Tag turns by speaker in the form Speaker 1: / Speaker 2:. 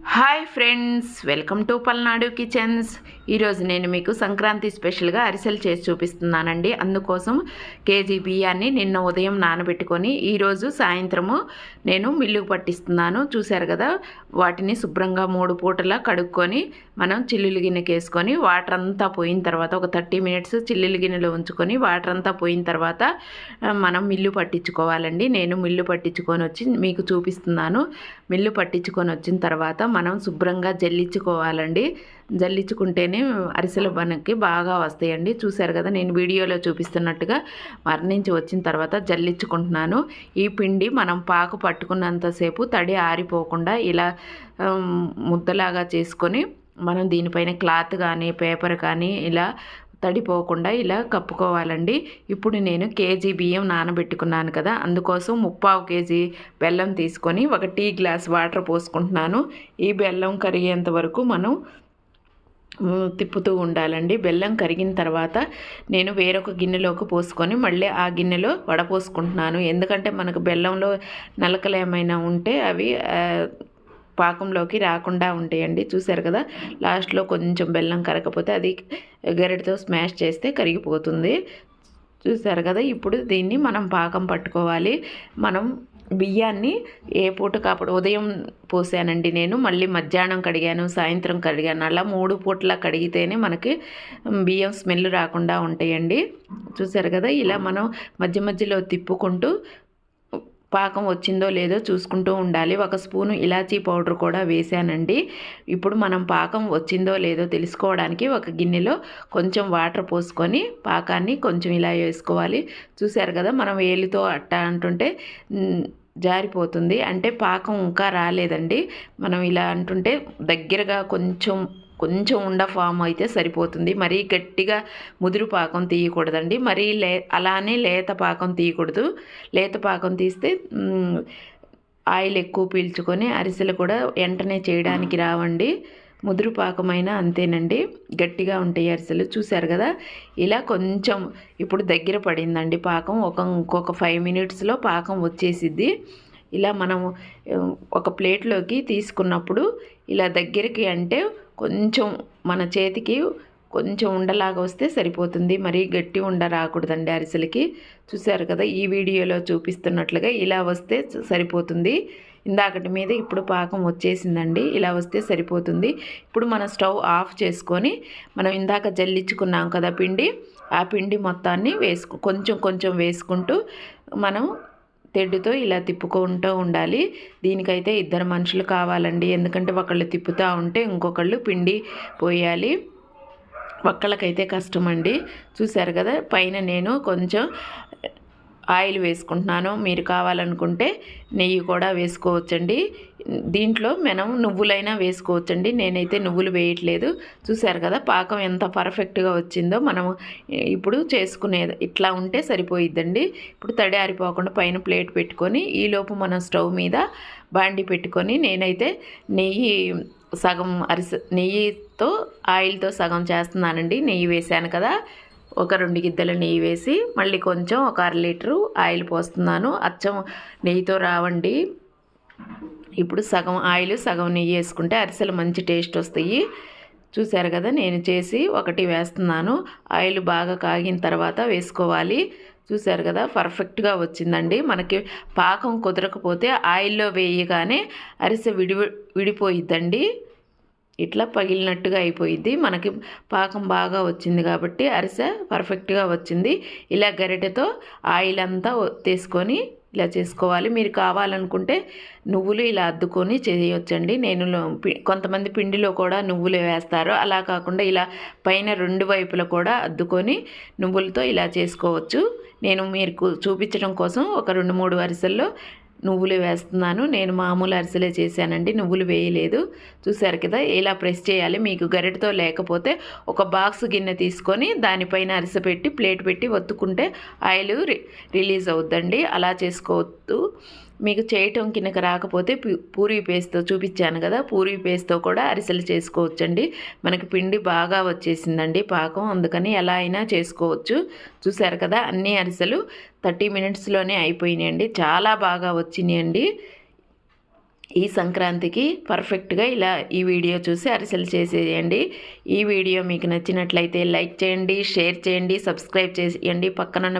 Speaker 1: Hi friends welcome to Palnadu kitchens. ఈరోజు నేను మీకు సంక్రాంతి స్పెషల్గా అరిసెలు చేసి చూపిస్తున్నానండి. అందుకోసం కేజీ బియ్యాన్ని నిన్న ఉదయం నానబెట్టుకొని ఈరోజు సాయంత్రము నేను మిల్లుకు పట్టిస్తున్నాను. చూశారు కదా వాటిని శుభ్రంగా మూడు పూటలా కడుక్కొని మనం చిల్లులు గిన్నెకి వేసుకొని వాటర్ అంతా పోయిన తర్వాత ఒక థర్టీ మినిట్స్ చిల్లులు గిన్నెలో ఉంచుకొని వాటర్ అంతా పోయిన తర్వాత మనం మిల్లు పట్టించుకోవాలండి. నేను మిల్లు పట్టించుకొని వచ్చి మీకు చూపిస్తున్నాను. మిల్లు పట్టించుకొని వచ్చిన తర్వాత మనం శుభ్రంగా జల్లించుకోవాలండి. జల్లించుకుంటేనే అరిసెలు మనకి బాగా వస్తాయండి. చూశారు కదా నేను వీడియోలో చూపిస్తున్నట్టుగా మరణించి వచ్చిన తర్వాత జల్లించుకుంటున్నాను. ఈ పిండి మనం పాకు పట్టుకున్నంతసేపు తడి ఆరిపోకుండా ఇలా ముద్దలాగా చేసుకొని మనం దీనిపైన క్లాత్ కానీ పేపర్ కానీ ఇలా తడిపోకుండా ఇలా కప్పుకోవాలండి. ఇప్పుడు నేను కేజీ బియ్యం నానబెట్టుకున్నాను కదా అందుకోసం ముప్పావు కేజీ బెల్లం తీసుకొని ఒక టీ గ్లాస్ వాటర్ పోసుకుంటున్నాను. ఈ బెల్లం కరిగేంత వరకు మనం తిప్పుతూ ఉండాలండి. బెల్లం కరిగిన తర్వాత నేను వేరొక గిన్నెలోకి పోసుకొని మళ్ళీ ఆ గిన్నెలో వడపోసుకుంటున్నాను. ఎందుకంటే మనకు బెల్లంలో నలకలు ఏమైనా ఉంటే అవి పాకంలోకి రాకుండా ఉంటాయండి. చూశారు కదా? లాస్ట్లో కొంచెం బెల్లం కరగకపోతే అది గరిటతో స్మాష్ చేస్తే కరిగిపోతుంది. చూసారు కదా? ఇప్పుడు దీన్ని మనం పాకం పట్టుకోవాలి. మనం బియ్యాన్ని ఏ పూట కాపుడు ఉదయం పోసానండి నేను. మళ్ళీ మధ్యాహ్నం కడిగాను సాయంత్రం కడిగాను. అలా మూడు పూటలా కడిగితేనే మనకి బియ్యం స్మెల్ రాకుండా ఉంటాయండి. చూసారు కదా? ఇలా మనం మధ్య మధ్యలో తిప్పుకుంటూ పాకం వచ్చిందో లేదో చూసుకుంటూ ఉండాలి. ఒక స్పూను ఇలాచీ పౌడర్ కూడా వేసానండి ఇప్పుడు మనం పాకం వచ్చిందో లేదో తెలుసుకోవడానికి ఒక గిన్నెలో కొంచెం వాటర్ పోసుకొని పాకాన్ని కొంచెం ఇలా వేసుకోవాలి. చూశారు కదా మనం వేలితో అట్ట అంటుంటే జారిపోతుంది. అంటే పాకం ఇంకా రాలేదండి. మనం ఇలా అంటుంటే దగ్గరగా కొంచెం కొంచెం ఉండ ఫామ్ అయితే సరిపోతుంది. మరీ గట్టిగా ముదురు పాకం తీయకూడదండి. మరీ లే అలానే లేత పాకం తీయకూడదు. లేత పాకం తీస్తే ఆయిల్ ఎక్కువ పీల్చుకొని అరిసెలు కూడా వెంటనే చేయడానికి రావండి. ముదురు పాకమైన అంతేనండి. గట్టిగా ఉంటాయి అరిసెలు. చూశారు కదా? ఇలా కొంచెం ఇప్పుడు దగ్గర పడిందండి పాకం. ఒక ఇంకొక ఫైవ్ మినిట్స్లో పాకం వచ్చేసిద్ది. ఇలా మనం ఒక ప్లేట్లోకి తీసుకున్నప్పుడు ఇలా దగ్గరికి అంటే కొంచెం మన చేతికి కొంచెం ఉండలాగా వస్తే సరిపోతుంది. మరీ గట్టి ఉండ రాకూడదండి అరిసెలకి. చూశారు కదా ఈ వీడియోలో చూపిస్తున్నట్లుగా ఇలా వస్తే సరిపోతుంది. ఇందాకటి మీద ఇప్పుడు పాకం వచ్చేసిందండి. ఇలా వస్తే సరిపోతుంది. ఇప్పుడు మన స్టవ్ ఆఫ్ చేసుకొని మనం ఇందాక జల్లించుకున్నాం కదా పిండి ఆ పిండి మొత్తాన్ని వేసుకు కొంచెం కొంచెం వేసుకుంటూ మనం తెడ్డుతో ఇలా తిప్పుకుంటూ ఉండాలి. దీనికైతే ఇద్దరు మనుషులు కావాలండి. ఎందుకంటే ఒకళ్ళు తిప్పుతూ ఉంటే ఇంకొకళ్ళు పిండి పోయాలి. ఒక్కళ్ళకైతే కష్టమండి. చూశారు కదా పైన నేను కొంచెం ఆయిల్ వేసుకుంటున్నాను. మీరు కావాలనుకుంటే నెయ్యి కూడా వేసుకోవచ్చండి. దీంట్లో మనం నువ్వులైనా వేసుకోవచ్చండి. నేనైతే నువ్వులు వేయట్లేదు. చూశారు కదా పాకం ఎంత పర్ఫెక్ట్గా వచ్చిందో మనం ఇప్పుడు చేసుకునేది ఇట్లా ఉంటే సరిపోయిద్దండి. ఇప్పుడు తడి ఆరిపోకుండా పైన ప్లేట్ పెట్టుకొని ఈలోపు మనం స్టవ్ మీద బాండి పెట్టుకొని నేనైతే నెయ్యి సగం అరిసె నెయ్యితో ఆయిల్తో సగం చేస్తున్నానండి. నెయ్యి వేసాను కదా ఒక రెండు గిద్దెల నెయ్యి వేసి మళ్ళీ కొంచెం ఒక అర లీటరు ఆయిల్ పోస్తున్నాను. అచ్చం నెయ్యితో రావండి. ఇప్పుడు సగం ఆయిల్ సగం నెయ్యి వేసుకుంటే అరిసెలు మంచి టేస్ట్ వస్తాయి. చూశారు కదా నేను చేసి ఒకటి వేస్తున్నాను. ఆయిల్ బాగా కాగిన తర్వాత వేసుకోవాలి. చూశారు కదా పర్ఫెక్ట్గా వచ్చిందండి. మనకి పాకం కుదరకపోతే ఆయిల్లో వేయగానే అరిసె విడి విడిపోయిద్దండి. ఇట్లా పగిలినట్టుగా అయిపోయింది మనకి పాకం బాగా వచ్చింది కాబట్టి అరిసె పర్ఫెక్ట్గా వచ్చింది. ఇలా గరిటెతో ఆయిల్ అంతా తీసుకొని ఇలా చేసుకోవాలి. మీరు కావాలనుకుంటే నువ్వులు ఇలా అద్దుకొని చేయొచ్చండి. నేను కొంతమంది పిండిలో కూడా నువ్వులు వేస్తారు. అలా కాకుండా ఇలా పైన రెండు వైపులా కూడా అద్దుకొని నువ్వులతో ఇలా చేసుకోవచ్చు. నేను మీకు చూపించడం కోసం ఒక రెండు మూడు అరిసెల్లో నువ్వులు వేస్తున్నాను. నేను మామూలు అరిసెలే చేశానండి. నువ్వులు వేయలేదు. చూశారు కదా ఇలా ప్రెస్ చేయాలి? మీకు గరిటతో లేకపోతే ఒక బాక్స్ గిన్నె తీసుకొని దానిపైన అరిసె పెట్టి ప్లేట్ పెట్టి ఒత్తుకుంటే ఆయిల్ రిలీజ్ అవుద్దండి. అలా చేసుకోవద్దు. మీకు చేయటం కిందకి రాకపోతే పు- పూరీ పేస్ట్తో చూపించాను కదా పూరీ పేస్ట్తో కూడా అరిసెలు చేసుకోవచ్చండి. మనకి పిండి బాగా వచ్చేసిందండి పాకం అందుకని ఎలా అయినా చేసుకోవచ్చు. చూశారు కదా అన్ని అరిసెలు థర్టీ మినిట్స్లోనే అయిపోయినాయండి. చాలా బాగా వచ్చినాయండి. ఈ సంక్రాంతికి పర్ఫెక్ట్గా ఇలా ఈ వీడియో చూసి అరిసెలు చేసేయండి. ఈ వీడియో మీకు నచ్చినట్లయితే లైక్ చేయండి షేర్ చేయండి సబ్స్క్రైబ్ చేసేయండి పక్కనున్న